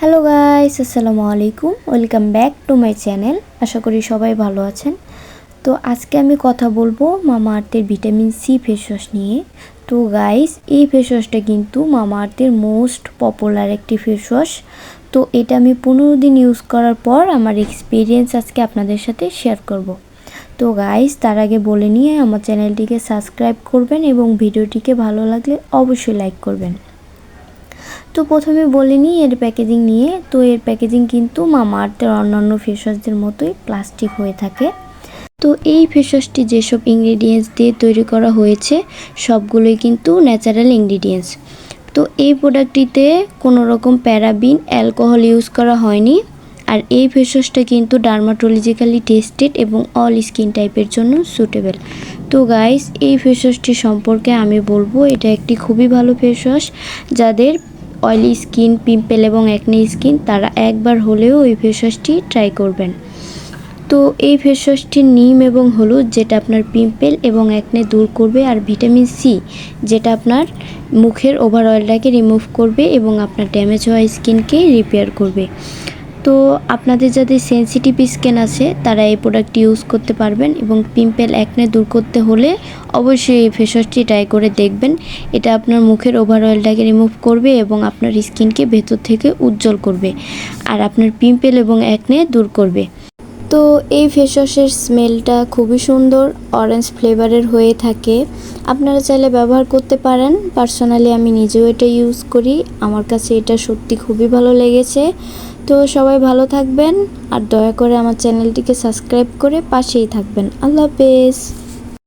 Hello guys আসসালামু আলাইকুম welcome back to my channel আশা করি সবাই ভালো আছেন তো আজকে আমি কথা বলব মামা আর্থের ভিটামিন সি ফেস ওয়াশ নিয়ে তো গাইস এই ফেস ওয়াশটা কিন্তু মামা আর্থের মোস্ট পপুলার একটি ফেস ওয়াশ তো এটা আমি পনেরো দিন ইউজ করার পর আমার এক্সপিরিয়েন্স আজকে আপনাদের সাথে শেয়ার করব। তো গাইস তার আগে বলে নিয়ে আমার চ্যানেলটিকে সাবস্ক্রাইব করবেন এবং ভিডিওটিকে ভালো লাগলে অবশ্যই লাইক করবেন। তো প্রথমে বলে নিই এর প্যাকেজিং নিয়ে। তো এর প্যাকেজিং কিন্তু মামা আর্থের অন্যান্য ফেস ওয়াশদের মতোই প্লাস্টিক হয়ে থাকে। তো এই ফেস ওয়াশটি যেসব ইনগ্রিডিয়েন্টস দিয়ে তৈরি করা হয়েছে, সবগুলোই কিন্তু ন্যাচারাল ইনগ্রিডিয়েন্টস তো এই প্রোডাক্টটিতে কোনো রকম প্যারাবিন অ্যালকোহল ইউজ করা হয়নি। আর এই ফেস ওয়াশটা কিন্তু ডার্মাটোলজিক্যালি টেস্টেড এবং অল স্কিন টাইপের জন্য সুটেবল তো গাইস এই ফেস ওয়াশটি সম্পর্কে আমি বলব, এটা একটি খুবই ভালো ফেস ওয়াশ যাদের অয়েলি স্কিন পিম্পেল এবং অ্যাকনে স্কিন তারা একবার হলেও এই ফেস ওয়াশটি ট্রাই করবেন। তো এই ফেস ওয়াশটির নিম এবং হলুদ, যেটা আপনার পিম্পেল এবং অ্যাকনে দূর করবে, আর ভিটামিন সি যেটা আপনার মুখের ওভার অয়েলটাকে রিমুভ করবে এবং আপনার ড্যামেজ হওয়া স্কিনকে রিপেয়ার করবে। তো আপনাদের যাদের সেন্সিটিভ স্কিন আছে, তারা এই প্রোডাক্টটি ইউজ করতে পারবেন এবং পিম্পল অ্যাকনে দূর করতে হলে অবশ্যই এই ফেসওয়াশটি ট্রাই করে দেখবেন। এটা আপনার মুখের ওভার অয়েলটাকে রিমুভ করবে এবং আপনার স্কিনকে ভেতর থেকে উজ্জ্বল করবে আর আপনার পিম্পল এবং অ্যাকনে দূর করবে। তো এই ফেস ওয়াশের স্মেলটা খুবই সুন্দর অরেঞ্জ ফ্লেভারের হয়ে থাকে। আপনারা চাইলে ব্যবহার করতে পারেন পার্সোনালি আমি নিজেও এটা ইউজ করি। আমার কাছে এটা সত্যি খুবই ভালো লেগেছে। তো সবাই ভালো থাকবেন আর দয়া করে আমার চ্যানেলটিকে সাবস্ক্রাইব করে পাশেই থাকবেন। আল্লাহ হাফেজ।